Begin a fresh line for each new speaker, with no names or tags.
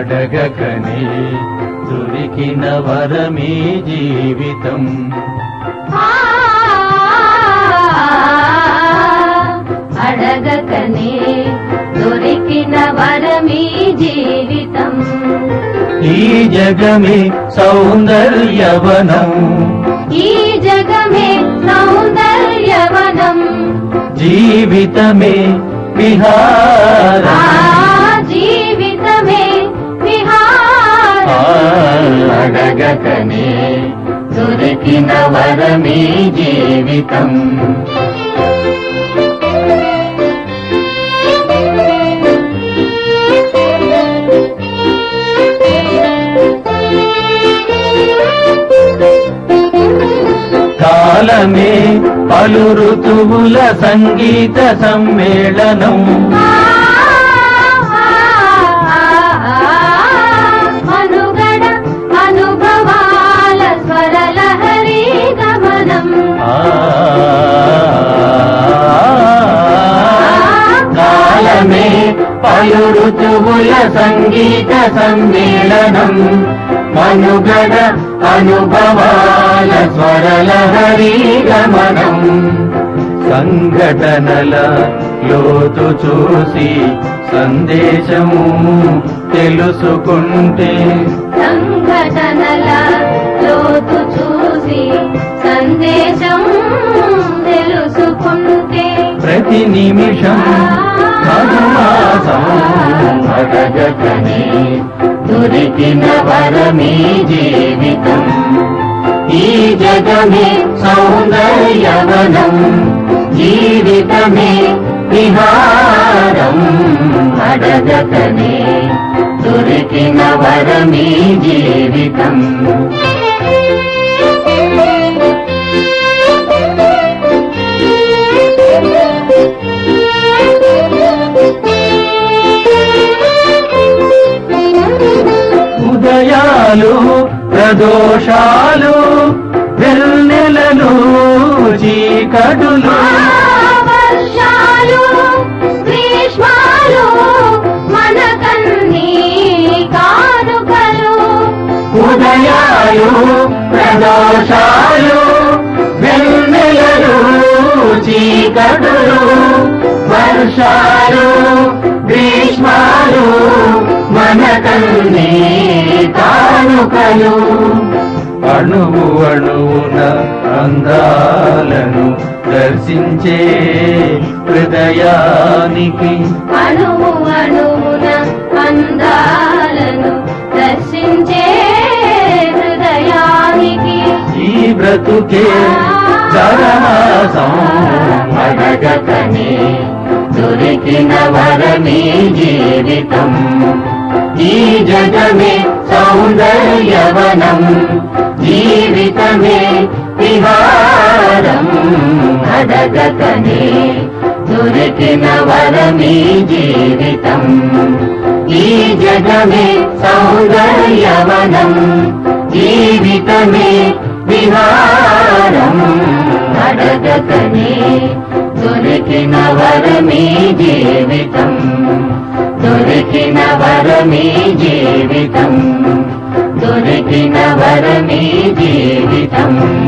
అడగకనే దొరికిన వరమే జీవితం.
అడగకనే దొరికిన వరమీ జీవితం.
ఈ జగమే సౌందర్యవనం.
ఈ జగమే సౌందర్యవనం.
జీవితమే విహారం. అడగకనే దొరికిన వరమే జీవితం. కాలమే పలు ఋతువుల సంగీత సమ్మేళనం. పలు ఋతువుల సంగీత సమ్మేళనం మనుగడ అనుభవాల స్వరలహరి గమనం సంఘటనల లోతు చూసి సందేశము తెలుసుకుంటే
సంఘటనల లోతు చూసి సందేశం తెలుసుకుంటే
ప్రతి నిమిషం మధుమాసం దొరికిన వరమే జీవితం. ఈ జగమే సౌందర్యవనం జీవితమే విహారం. అడగకనే దొరికిన వరమే జీవితం. ప్రదోషాలు వెన్నెలలు చీకటులు. ఉదయాలు ప్రదోషాలు వెన్నెలలు చీకటులు. వర్షాలు అణువు అణువున అందాలను దర్శించే హృదయానికి
అణువు అణువున అందాలను దర్శించే హృదయానికి
ఈ బ్రతుకే జరమాసం అడగకనే దొరికిన వరమే జీవితం. ఈ జగమే సౌందర్యవనం. జీవితమే విహారం అడగకనే దొరికిన వరమీ జీవితం. ఈ జగమే సౌందర్యవనం. జీవితమే విహారం అడగకనే దొరికిన వరమీ జీవితం. దొరికిన వరమీ జీవితం. పరమే జీవితం.